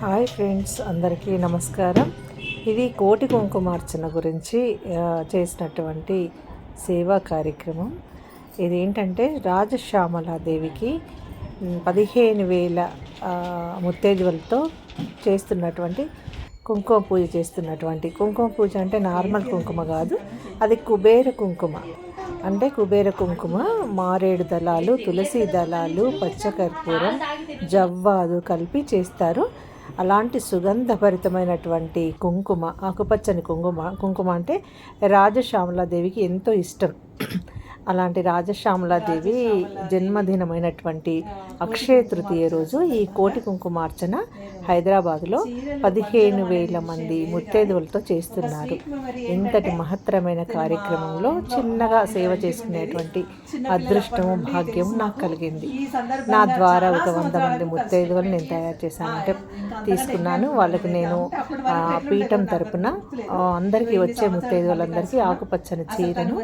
Hi friends అందరికీ నమస్కారం. ఇది కోటి కుంకుమార్చన గురించి చేసినటువంటి సేవా కార్యక్రమం. ఇది ఏంటంటే రాజశ్యామలాదేవికి పదిహేను వేల ముత్తేజువలతో చేస్తున్నటువంటి కుంకుమ పూజ చేస్తున్నటువంటి. కుంకుమ పూజ అంటే నార్మల్ కుంకుమ కాదు అది కుబేర కుంకుమ. అంటే కుబేర కుంకుమ మారేడు దళాలు తులసి దళాలు పచ్చకర్పూరం జవ్వాదు కలిపి చేస్తారు. అలాంటి సుగంధభరితమైనటువంటి కుంకుమ ఆకుపచ్చని కుంకుమ కుంకుమ అంటే రాజశ్యామలాదేవికి ఎంతో ఇష్టం. అలాంటి రాజశ్యామలాదేవి జన్మదినమైనటువంటి అక్షయ తృతీయ రోజు ఈ కోటి కుంకుమార్చన హైదరాబాద్లో పదిహేను వేల మంది ముత్తైదువులతో చేస్తున్నారు. ఇంతటి మహత్తరమైన కార్యక్రమంలో చిన్నగా సేవ చేసుకునేటువంటి అదృష్టము భాగ్యం నాకు కలిగింది. నా ద్వారా ఒక వంద మంది ముత్తైదువులు నేను తయారు చేశాను. అంటే తీసుకున్నాను. వాళ్ళకి నేను పీఠం తరపున అందరికీ వచ్చే ముత్తైదువులందరికీ ఆకుపచ్చని చీరను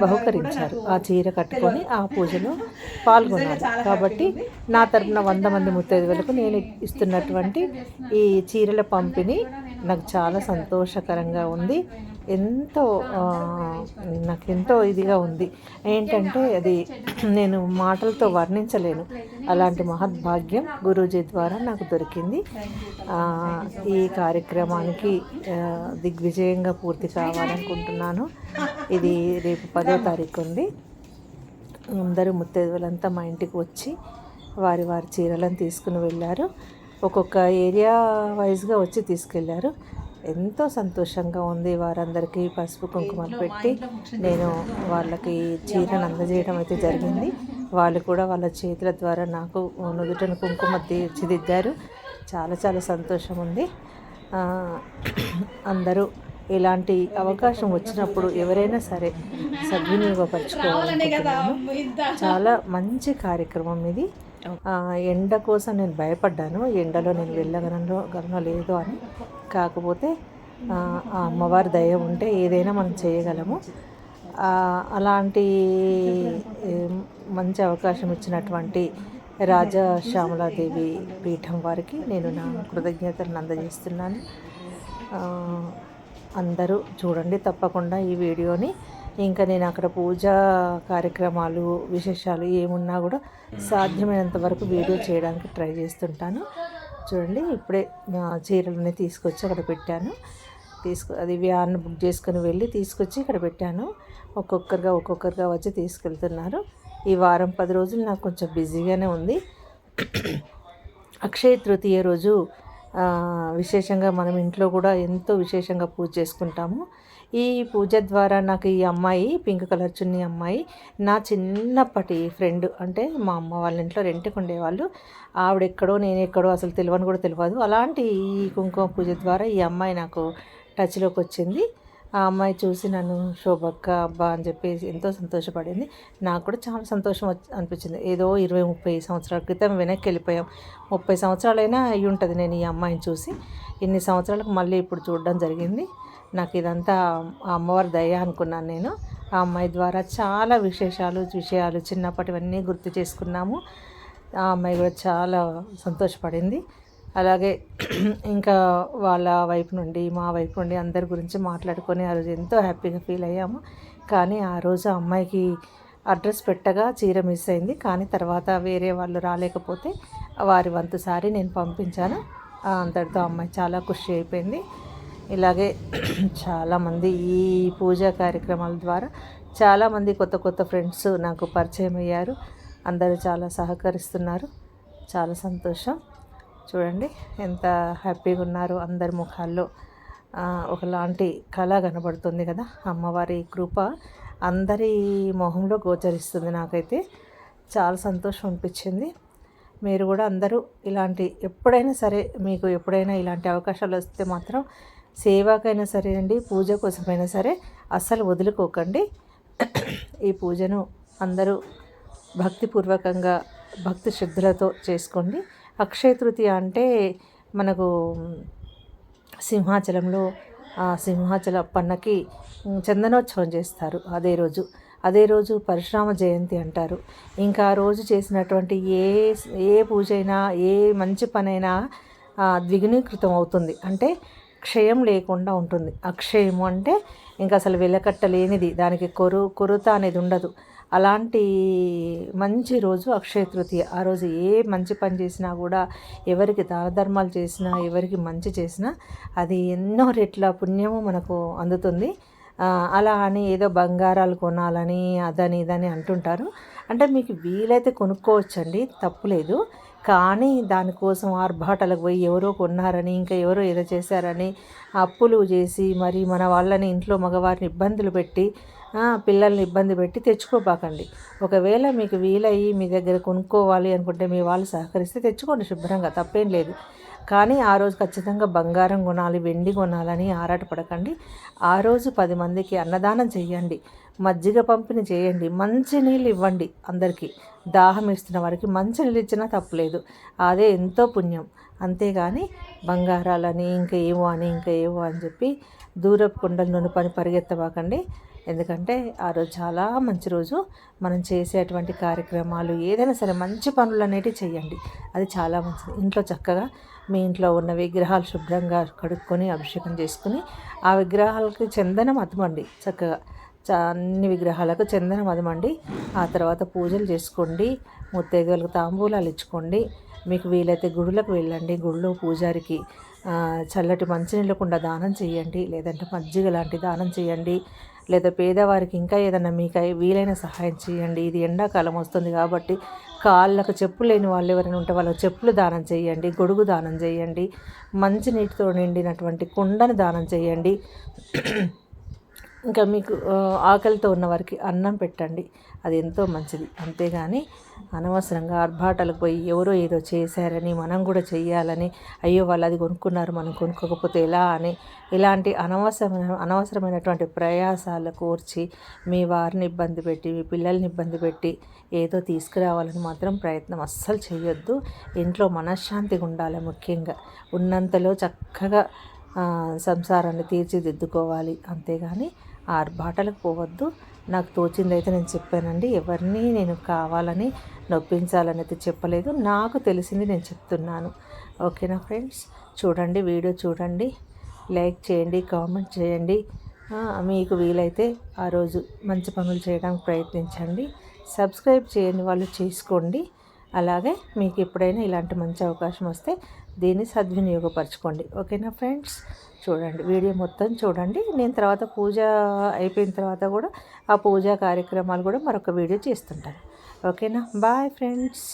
బహుకరించారు. ఆ చీర కట్టుకొని ఆ పూజలో పాల్గొన్నారు. కాబట్టి నా తరపున వంద మంది ముత్తైదువులకు నేను ఇస్తున్నటువంటి ఈ చీరల పంపిణీ నాకు చాలా సంతోషకరంగా ఉంది. ఎంతో నాకు ఎంతో ఇదిగా ఉంది. ఏంటంటే అది నేను మాటలతో వర్ణించలేను. అలాంటి మహద్భాగ్యం గురూజీ ద్వారా నాకు దొరికింది. ఈ కార్యక్రమానికి దిగ్విజయంగా పూర్తి కావాలనుకుంటున్నాను. ఇది రేపు పదో తారీఖు ఉంది. అందరూ ముత్తైదువులంతా మా ఇంటికి వచ్చి వారి వారి చీరలను తీసుకుని వెళ్ళారు. ఒక్కొక్క ఏరియా వైజ్గా వచ్చి తీసుకెళ్ళారు ఎంతో సంతోషంగా ఉంది వారందరికీ పసుపు కుంకుమలు పెట్టి. నేను వాళ్ళకి చీరను అందజేయడం అయితే జరిగింది. వాళ్ళు కూడా వాళ్ళ చేతుల ద్వారా నాకు నుదుటన కుంకుమ తీర్చిదిద్దారు. చాలా చాలా సంతోషం ఉంది. అందరూ ఇలాంటి అవకాశం వచ్చినప్పుడు ఎవరైనా సరే సద్వినియోగపరచుకోవాలనుకుంటున్నాను. చాలా మంచి కార్యక్రమం ఇది. ఎండ కోసం నేను భయపడ్డాను. ఎండలో నేను వెళ్ళగలను గలనో లేదు అని. కాకపోతే ఆ అమ్మవారి దయ ఉంటే ఏదైనా మనం చేయగలము. అలాంటి మంచి అవకాశం ఇచ్చినటువంటి రాజా శ్యామలాదేవి పీఠం వారికి నేను నా కృతజ్ఞతలను అందజేస్తున్నాను. అందరూ చూడండి తప్పకుండా ఈ వీడియోని. ఇంకా నేను అక్కడ పూజా కార్యక్రమాలు విశేషాలు ఏమున్నా కూడా సాధ్యమైనంత వరకు వీడియో చేయడానికి ట్రై చేస్తుంటాను. చూడండి ఇప్పుడే చీరలని తీసుకొచ్చి అక్కడ పెట్టాను. తీసుకు అది వ్యాన్ బుక్ చేసుకుని వెళ్ళి తీసుకొచ్చి ఇక్కడ పెట్టాను. ఒక్కొక్కరిగా ఒక్కొక్కరిగా వచ్చి తీసుకెళ్తున్నారు. ఈ వారం పది రోజులు నాకు కొంచెం బిజీగానే ఉంది. అక్షయ తృతీయ రోజు విశేషంగా మనం ఇంట్లో కూడా ఎంతో విశేషంగా పూజ చేసుకుంటాము. ఈ పూజ ద్వారా నాకు ఈ అమ్మాయి పింక్ కలర్ చున్నీ అమ్మాయి నా చిన్నప్పటి ఫ్రెండ్ అంటే మా అమ్మ వాళ్ళ ఇంట్లో రెంట్కి ఉండేవాళ్ళు. ఆవిడ ఎక్కడో నేను ఎక్కడో అసలు తెలియని కూడా తెలియదు అలాంటి ఈ కుంకుమ పూజ ద్వారా ఈ అమ్మాయి నాకు టచ్లోకి వచ్చింది. ఆ అమ్మాయి చూసి నన్ను శోభక్క అబ్బా అని చెప్పేసి ఎంతో సంతోషపడింది. నాకు కూడా చాలా సంతోషం అనిపించింది. ఏదో ఇరవై ముప్పై సంవత్సరాల క్రితం వెనక్కి వెళ్ళిపోయాం. ముప్పై సంవత్సరాలైనా అయి ఉంటుంది నేను ఈ అమ్మాయిని చూసి. ఇన్ని సంవత్సరాలకు మళ్ళీ ఇప్పుడు చూడడం జరిగింది. నాకు ఇదంతా ఆ అమ్మవారి దయ అనుకున్నాను నేను. ఆ అమ్మాయి ద్వారా చాలా విశేషాలు విషయాలు చిన్నప్పటివన్నీ గుర్తు చేసుకున్నాము. ఆ అమ్మాయి కూడా చాలా సంతోషపడింది. అలాగే ఇంకా వాళ్ళ వైపు నుండి మా వైపు నుండి అందరి గురించి మాట్లాడుకొని ఆ రోజు ఎంతో హ్యాపీగా ఫీల్ అయ్యాము. కానీ ఆ రోజు అమ్మాయికి అడ్రస్ పెట్టగా చీర మిస్ అయింది. కానీ తర్వాత వేరే వాళ్ళు రాలేకపోతే వారి వంతు సారి నేను పంపించాను. అంతటితో అమ్మాయి చాలా ఖుషి అయిపోయింది. ఇలాగే చాలామంది ఈ పూజా కార్యక్రమాల ద్వారా చాలామంది కొత్త కొత్త ఫ్రెండ్స్ నాకు పరిచయం అయ్యారు. అందరూ చాలా సహకరిస్తున్నారు. చాలా సంతోషం. చూడండి ఎంత హ్యాపీగా ఉన్నారు అందరి ముఖాల్లో. ఒకలాంటి కళ కనబడుతుంది కదా అమ్మవారి కృప అందరి మొహంలో గోచరిస్తుంది నాకైతే. చాలా సంతోషం అనిపించింది. మీరు కూడా అందరూ ఇలాంటి ఎప్పుడైనా సరే మీకు ఎప్పుడైనా ఇలాంటి అవకాశాలు వస్తే మాత్రం సేవాకైనా సరే అండి పూజ కోసమైనా సరే అస్సలు వదులుకోకండి. ఈ పూజను అందరూ భక్తిపూర్వకంగా భక్తి శ్రద్ధలతో చేసుకోండి. అక్షయ తృతీయ అంటే మనకు సింహాచలంలో ఆ సింహాచల పన్నకి చందనోత్సవం చేస్తారు అదే రోజు. అదే రోజు పరశురామ జయంతి అంటారు. ఇంకా ఆ రోజు చేసినటువంటి ఏ ఏ పూజ అయినా ఏ మంచి పనైనా ద్విగుణీకృతం అవుతుంది. అంటే క్షయం లేకుండా ఉంటుంది. అక్షయము అంటే ఇంకా అసలు వెలకట్టలేనిది. దానికి కొరు కొరత అనేది ఉండదు. అలాంటి మంచి రోజు అక్షయ తృతీయ. ఆ రోజు ఏ మంచి పని చేసినా కూడా ఎవరికి దానధర్మాలు చేసినా ఎవరికి మంచి చేసినా అది ఎన్నో రెట్ల పుణ్యము మనకు అందుతుంది. అలా అని ఏదో బంగారాలు కొనాలని అదని ఇదని అంటుంటారు. అంటే మీకు వీలైతే కొనుక్కోవచ్చండి తప్పులేదు కానీ దానికోసం ఆర్భాటాలకు పోయి ఎవరో కొన్నారని ఇంకా ఎవరో ఏదో చేశారని అప్పులు చేసి మరి మన వాళ్ళని ఇంట్లో మగవారిని ఇబ్బందులు పెట్టి పిల్లల్ని ఇబ్బంది పెట్టి తెచ్చుకోబాకండి. ఒకవేళ మీకు వీలయ్యి మీ దగ్గర కొనుక్కోవాలి అనుకుంటే మీ వాళ్ళు సహకరిస్తే తెచ్చుకోండి శుభ్రంగా తప్పేం లేదు. కానీ ఆ రోజు ఖచ్చితంగా బంగారం కొనాలి వెండి కొనాలని ఆరాటపడకండి. ఆ రోజు పది మందికి అన్నదానం చేయండి మజ్జిగ పంపిణీ చేయండి మంచి నీళ్ళు ఇవ్వండి అందరికీ. దాహం ఇస్తున్న వారికి మంచి నీళ్ళు ఇచ్చినా తప్పులేదు. అదే ఎంతో పుణ్యం. అంతేగాని బంగారాలని ఇంకా ఏవో అని ఇంకా ఏవో అని చెప్పి దూరపు కొండల నుండి పని పరిగెత్తబాకండి. ఎందుకంటే ఆ రోజు చాలా మంచి రోజు. మనం చేసేటువంటి కార్యక్రమాలు ఏదైనా సరే మంచి పనులు అనేటివి చేయండి. అది చాలా మంచిది. ఇంట్లో చక్కగా మీ ఇంట్లో ఉన్న విగ్రహాలు శుభ్రంగా కడుక్కొని అభిషేకం చేసుకుని ఆ విగ్రహాలకి చందనం అతమండి చక్కగా. చ- అన్ని విగ్రహాలకు చందనం అదమండి ఆ తర్వాత పూజలు చేసుకోండి. ముత్తైదువులకు తాంబూలాలు ఇచ్చుకోండి. మీకు వీలైతే గుడులకు వెళ్ళండి. గుడిలో పూజారికి చల్లటి మంచినీళ్ళ కుండా దానం చేయండి లేదంటే మజ్జిగ లాంటి దానం చేయండి లేదా పేదవారికి ఇంకా ఏదైనా మీకు వీలైన సహాయం చేయండి. ఇది ఎండాకాలం వస్తుంది కాబట్టి కాళ్ళకు చెప్పులు లేని వాళ్ళు ఎవరైనా ఉంటే వాళ్ళకి చెప్పులు దానం చేయండి గొడుగు దానం చేయండి మంచి నీటితో నిండినటువంటి కుండను దానం చేయండి. ఇంకా మీకు ఆకలితో ఉన్న వారికి అన్నం పెట్టండి. అది ఎంతో మంచిది. అంతేగాని అనవసరంగా ఆర్భాటాలకు పోయి ఎవరో ఏదో చేశారని మనం కూడా చేయాలని అయ్యో వాళ్ళు అది కొనుక్కున్నారు మనం కొనుక్కోకపోతే ఎలా అని ఇలాంటి అనవసరమైన అనవసరమైనటువంటి ప్రయాసాలు కోర్చి మీ వారిని ఇబ్బంది పెట్టి మీ పిల్లల్ని ఇబ్బంది పెట్టి ఏదో తీసుకురావాలని మాత్రం ప్రయత్నం అస్సలు చేయొద్దు ఇంట్లో మనశ్శాంతిగా ఉండాలి ముఖ్యంగా. ఉన్నంతలో చక్కగా సంసారాన్ని తీర్చిదిద్దుకోవాలి. అంతేగాని ఆర్భాటలకు పోవద్దు. నాకు తోచిందైతే నేను చెప్పానండి. ఎవరిని నేను కావాలని నొప్పించాలని అయితే చెప్పలేదు. నాకు తెలిసింది నేను చెప్తున్నాను. ఓకేనా ఫ్రెండ్స్? చూడండి వీడియో చూడండి. లైక్ చేయండి కామెంట్ చేయండి. మీకు వీలైతే ఆ రోజు మంచి పనులు చేయడానికి ప్రయత్నించండి. సబ్స్క్రైబ్ చేయని వాళ్ళు చేసుకోండి. అలాగే మీకు ఎప్పుడైనా ఇలాంటి మంచి అవకాశం వస్తే దీన్ని సద్వినియోగపరచుకోండి. ఓకేనా ఫ్రెండ్స్? చూడండి వీడియో మొత్తం చూడండి. నేను తర్వాత పూజ అయిపోయిన తర్వాత కూడా ఆ పూజా కార్యక్రమాలు కూడా మరొక వీడియో చేస్తుంటాను. ఓకేనా? Bye friends.